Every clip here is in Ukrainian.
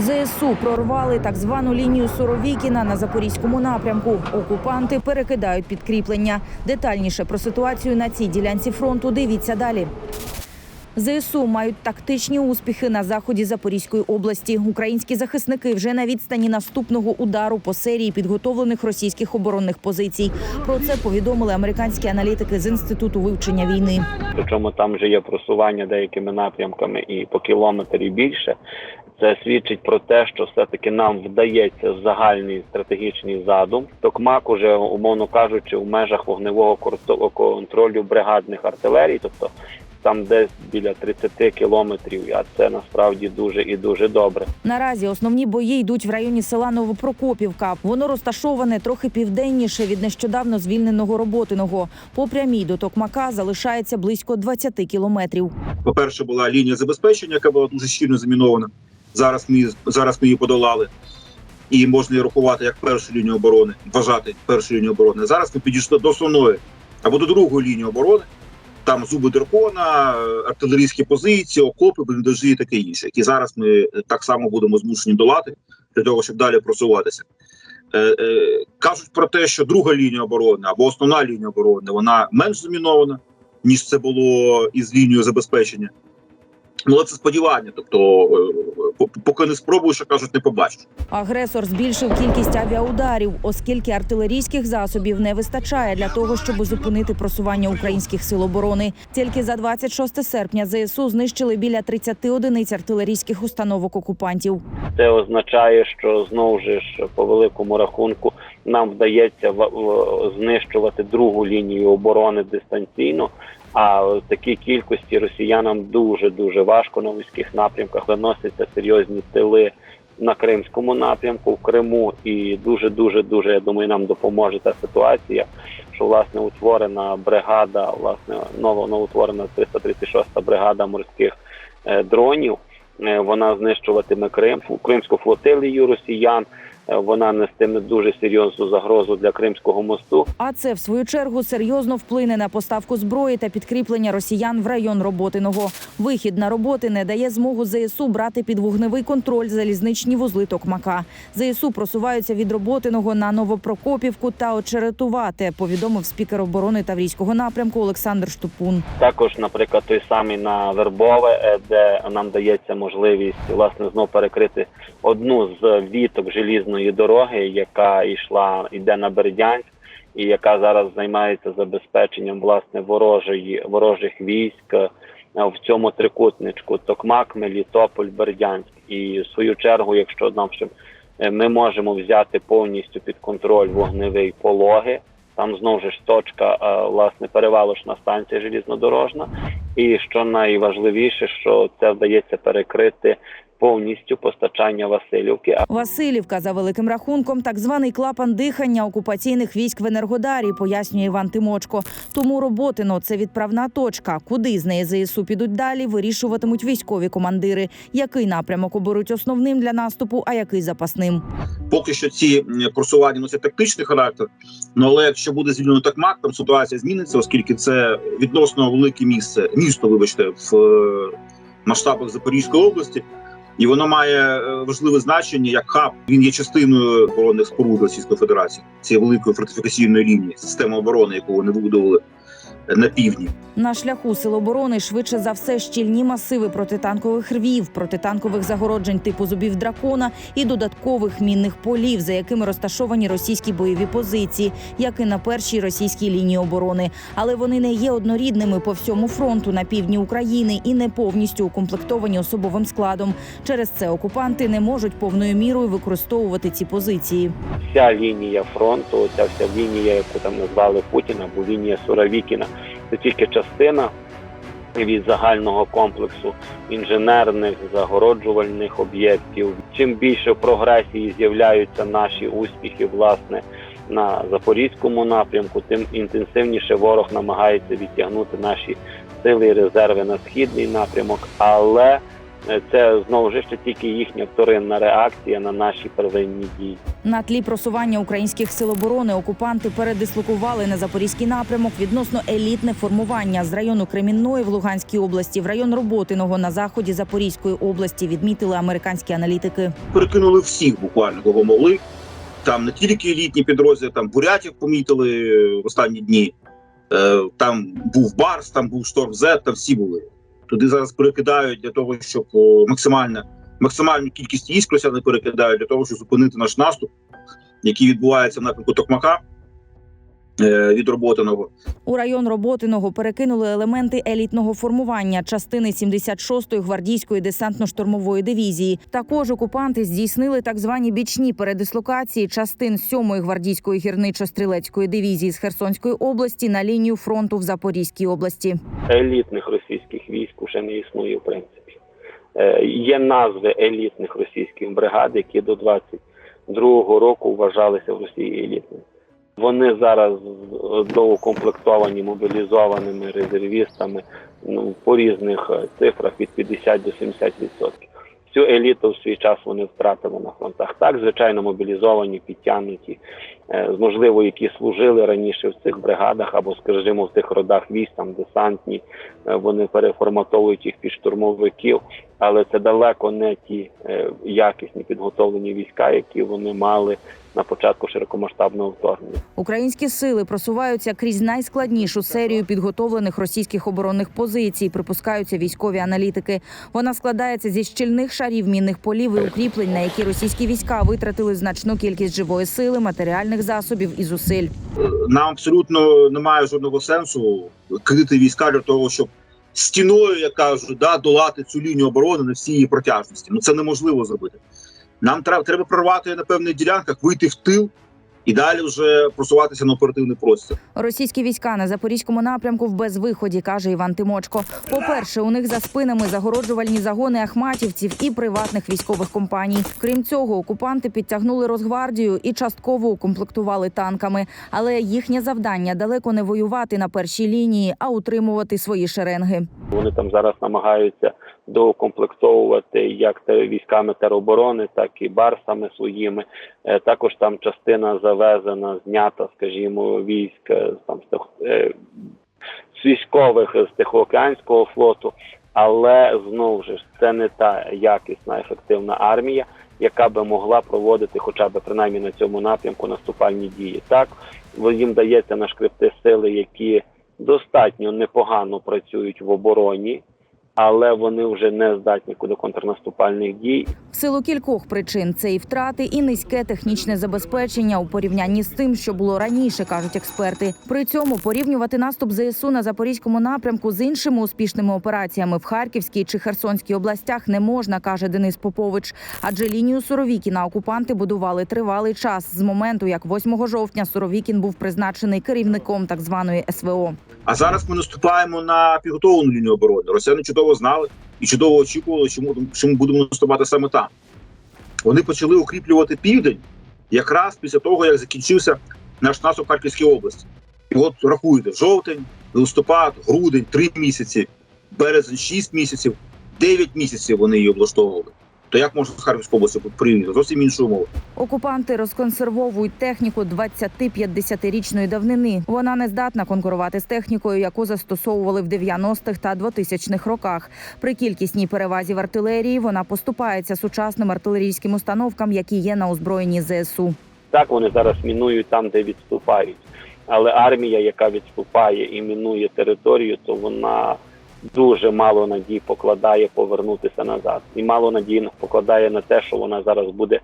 ЗСУ прорвали так звану лінію Суровікіна на запорізькому напрямку. Окупанти перекидають підкріплення. Детальніше про ситуацію на цій ділянці фронту дивіться далі. ЗСУ мають тактичні успіхи на заході Запорізької області. Українські захисники вже на відстані наступного удару по серії підготовлених російських оборонних позицій. Про це повідомили американські аналітики з інституту вивчення війни. Причому там вже є просування деякими напрямками і по кілометрі більше. Це свідчить про те, що все-таки нам вдається загальний стратегічний задум. Токмак уже, умовно кажучи, в межах вогневого контролю бригадних артилерій, тобто там десь біля 30 кілометрів, а це насправді дуже і дуже добре. Наразі основні бої йдуть в районі села Новопрокопівка. Воно розташоване трохи південніше від нещодавно звільненого роботиного. По прямій до Токмака залишається близько 20 кілометрів. По-перше, була лінія забезпечення, яка була дуже щільно замінована. Зараз ми зараз ми її подолали. І можна її рахувати як першу лінію оборони, вважати першу лінію оборони. Зараз ми підійшли до основної або до другої лінії оборони. Там зуби дракона, артилерійські позиції, окопи, бліндажі і таке інше, які зараз ми так само будемо змушені долати для того, щоб далі просуватися. Е, е, кажуть про те, що друга лінія оборони або основна лінія оборони вона менш замінована, ніж це було із лінією забезпечення. Ну, але це сподівання. Тобто, е, поки не спробую, що кажуть, не побачу. Агресор збільшив кількість авіаударів, оскільки артилерійських засобів не вистачає для того, щоб зупинити просування українських сил оборони. Тільки за 26 серпня ЗСУ знищили біля 30 одиниць артилерійських установок окупантів. Це означає, що знову ж по великому рахунку нам вдається знищувати другу лінію оборони дистанційно. А в такій кількості росіянам дуже дуже важко на вузьких напрямках виносяться серйозні тили на кримському напрямку в Криму. І дуже дуже дуже я думаю, нам допоможе та ситуація, що власне утворена бригада, власне ново новоутворена 336-та бригада морських е, дронів. Е, Вона знищуватиме Крим, кримську флотилію росіян. Е, Вона нестиме дуже серйозну загрозу для Кримського мосту. А це в свою чергу серйозно вплине на поставку зброї та підкріплення росіян в район Роботиного. Вихід на роботи не дає змогу ЗСУ брати під вогневий контроль залізничні вузли Токмака. ЗСУ просуваються від Роботиного на Новопрокопівку та Очеретувате. Повідомив спікер оборони Таврійського напрямку Олександр Штупун. Також, наприклад, той самий на Вербове, е, де нам дається можливість власне знов перекрити одну з віток желізної дороги, яка йшла йде на Бердянськ, і яка зараз займається забезпеченням власне ворожої ворожих військ е, в цьому трикутничку Токмак, Мелітополь, Бердянськ. І в свою чергу, якщо нам ще ми можемо взяти повністю під контроль вогневий пологи. Там знову ж точка, е, власне, перевалочна станція желізнодорожна. І що найважливіше, що це вдається перекрити повністю постачання Васильівки. Васильівка за великим рахунком, так званий клапан дихання окупаційних військ в Енергодарі, пояснює Іван Тимочко. Тому Роботино це відправна точка. Куди з неї ЗСУ підуть далі, вирішуватимуть військові командири. Який напрямок оберуть основним для наступу, а який запасним. Поки що ці просування носять тактичний характер. Ну але якщо буде звільнено Токмак, там ситуація зміниться, оскільки це відносно велике місце, місто, вибачте, в е, масштабах Запорізької області. І воно має е, важливе значення як хаб. Він є частиною оборонних споруд Російської Федерації, цієї великої фортифікаційної лінії, системи оборони, яку вони вибудували на півдні. На шляху сил оборони швидше за все щільні масиви протитанкових рвів, протитанкових загороджень типу зубів дракона і додаткових мінних полів, за якими розташовані російські бойові позиції, як і на першій російській лінії оборони. Але вони не є однорідними по всьому фронту на півдні України і не повністю укомплектовані особовим складом. Через це окупанти не можуть повною мірою використовувати ці позиції. вся лінія фронту, ця вся лінія, яку там назвали Путіна, або лінія Суровікіна, це тільки частина від загального комплексу інженерних загороджувальних об'єктів. Чим більше в прогресії з'являються наші успіхи, власне. На запорізькому напрямку, тим інтенсивніше ворог намагається відтягнути наші сили і резерви на східний напрямок. Але Це знову ж ще тільки їхня вторинна реакція на наші первинні дії. На тлі просування українських сил оборони окупанти передислокували на запорізький напрямок відносно елітне формування з району Кремінної в Луганській області в район Роботиного на заході Запорізької області. Відмітили американські аналітики. перекинули всіх буквально кого могли. Там не тільки елітні підрозділи, там бурятів помітили в останні дні. Е, Там був Барс, там був Шторм Z, там всі були. Туди зараз перекидають для того, щоб максимальна, максимальну кількість військ росіяни перекидають для того, щоб зупинити наш наступ, який відбувається в напрямку Токмака е, від роботиного. У район Роботиного перекинули елементи елітного формування частини 76-ї гвардійської десантно-штурмової дивізії. Також окупанти здійснили так звані бічні передислокації частин 7-ї гвардійської гірничо-стрілецької дивізії з Херсонської області на лінію фронту в Запорізькій області. елітних російських уже не існує в принципі. Е, Є назви елітних російських бригад, які до 22-го року вважалися в Росії елітними. Вони зараз доукомплектовані мобілізованими резервістами ну, по різних е, цифрах від 50 до 70%. Цю еліту в свій час вони втратили на фронтах. Так, звичайно, мобілізовані, підтягнуті, е, можливо, які служили раніше в цих бригадах або, скажімо, в тих родах військ, там десантні, е, вони переформатовують їх під штурмовиків, але це далеко не ті е, якісні підготовлені війська, які вони мали на початку широкомасштабного вторгнення. Українські сили просуваються крізь найскладнішу серію підготовлених російських оборонних позицій. Припускаються військові аналітики. Вона складається зі щільних шарів мінних полів і укріплень, на які російські війська витратили значну кількість живої сили, матеріальних засобів і зусиль. нам абсолютно немає жодного сенсу крити війська для того, щоб стіною, як кажуть, да, долати цю лінію оборони на всій її протяжності. Ну це неможливо зробити. Нам треба треба прорвати на певних ділянках, вийти в тил і далі вже просуватися на оперативний простір. Російські війська на запорізькому напрямку в безвиході, каже Іван Тимочко. По-перше, у них за спинами загороджувальні загони ахматівців і приватних військових компаній. Крім цього, окупанти підтягнули Росгвардію і частково укомплектували танками. Але їхнє завдання далеко не воювати на першій лінії, а утримувати свої шеренги. Вони там зараз намагаються доукомплектовувати як військами тероборони, так і барсами своїми. Е, Також там частина завезена, знята, скажімо, військ е, там з тих- е, військових з Тихоокеанського флоту. Але знову ж це не та якісна ефективна армія, яка би могла проводити, хоча б принаймні на цьому напрямку наступальні дії. Так їм дається нашкребти сили, які достатньо непогано працюють в обороні, але вони вже не здатні до контрнаступальних дій. В силу кількох причин це і втрати, і низьке технічне забезпечення у порівнянні з тим, що було раніше, кажуть експерти. При цьому порівнювати наступ ЗСУ на запорізькому напрямку з іншими успішними операціями в Харківській чи Херсонській областях не можна, каже Денис Попович. Адже лінію Суровікіна окупанти будували тривалий час з моменту, як 8 жовтня Суровікін був призначений керівником так званої СВО. А зараз ми наступаємо на підготовлену лінію оборони. Росіяни чудово знали і чудово очікували, чому чому будемо наступати саме там. Вони почали укріплювати південь якраз після того, як закінчився наш наступ в Харківській області. І от рахуйте: жовтень, листопад, грудень, три місяці, березень, шість місяців, дев'ять місяців вони її облаштовували. То як можна з Харківської області прийняти? Зовсім інші умови. Окупанти розконсервовують техніку 20-50-річної давнини. Вона не здатна конкурувати з технікою, яку застосовували в 90-х та 2000-х роках. При кількісній перевазі в артилерії вона поступається сучасним артилерійським установкам, які є на озброєнні ЗСУ. Так вони зараз мінують там, де відступають. Але армія, яка відступає і мінує територію, то вона дуже мало надій покладає повернутися назад, і мало надій покладає на те, що вона зараз буде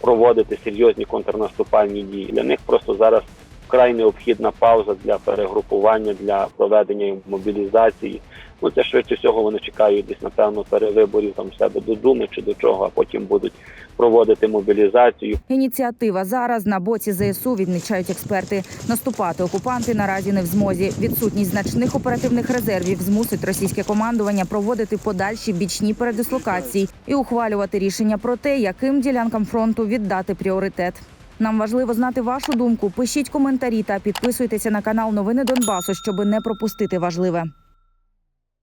проводити серйозні контрнаступальні дії. Для них просто зараз вкрай необхідна пауза для перегрупування, для проведення мобілізації. Ну це швидше всього вони чекають десь напевно перевиборів там себе до думи чи до чого, а потім будуть проводити мобілізацію. Ініціатива зараз на боці ЗСУ відмічають експерти. Наступати окупанти наразі не в змозі. Відсутність значних оперативних резервів змусить російське командування проводити подальші бічні передислокації і ухвалювати рішення про те, яким ділянкам фронту віддати пріоритет. Нам важливо знати вашу думку. Пишіть коментарі та підписуйтеся на канал Новини Донбасу, щоб не пропустити важливе.